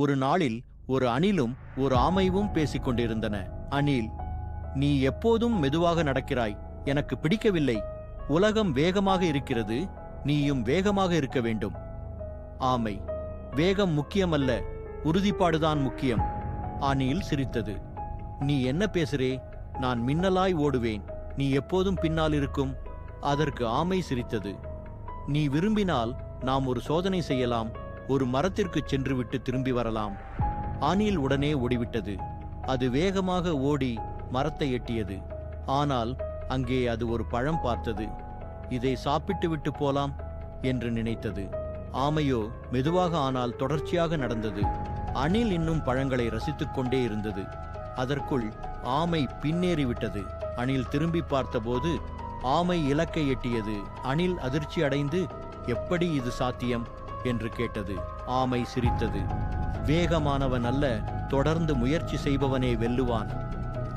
ஒரு நாளில் ஒரு அணிலும் ஒரு ஆமைவும் பேசிக் கொண்டிருந்தன அணில் நீ எப்போதும் மெதுவாக நடக்கிறாய். எனக்கு பிடிக்கவில்லை. உலகம் வேகமாக இருக்கிறது. நீயும் வேகமாக இருக்க வேண்டும். ஆமை வேகம் முக்கியமல்ல. உறுதிப்பாடுதான் முக்கியம். அணில் சிரித்தது. நீ என்ன பேசுறே? நான் மின்னலாய் ஓடுவேன். நீ எப்போதும் பின்னால் இருக்கும். அதற்கு ஆமை சிரித்தது. நீ விரும்பினால் நாம் ஒரு சோதனை செய்யலாம். ஒரு மரத்திற்கு சென்றுவிட்டு திரும்பி வரலாம். அணில் உடனே ஓடிவிட்டது. அது வேகமாக ஓடி மரத்தை எட்டியது. ஆனால் அங்கே அது ஒரு பழம் பார்த்தது. இதை சாப்பிட்டு விட்டு போலாம் என்று நினைத்தது. ஆமையோ மெதுவாக ஆனால் தொடர்ச்சியாக நடந்தது. அணில் இன்னும் பழங்களை ரசித்துக் கொண்டே இருந்தது. அதற்குள் ஆமை பின்னேறிவிட்டது. அணில் திரும்பி பார்த்தபோது ஆமை இலக்கை எட்டியது. அணில் அதிர்ச்சி அடைந்து எப்படி இது சாத்தியம்? என்று கேட்டது. ஆமை சிரித்தது. வேகமானவன் அல்ல தொடர்ந்து முயற்சி செய்பவனே வெல்லுவான்.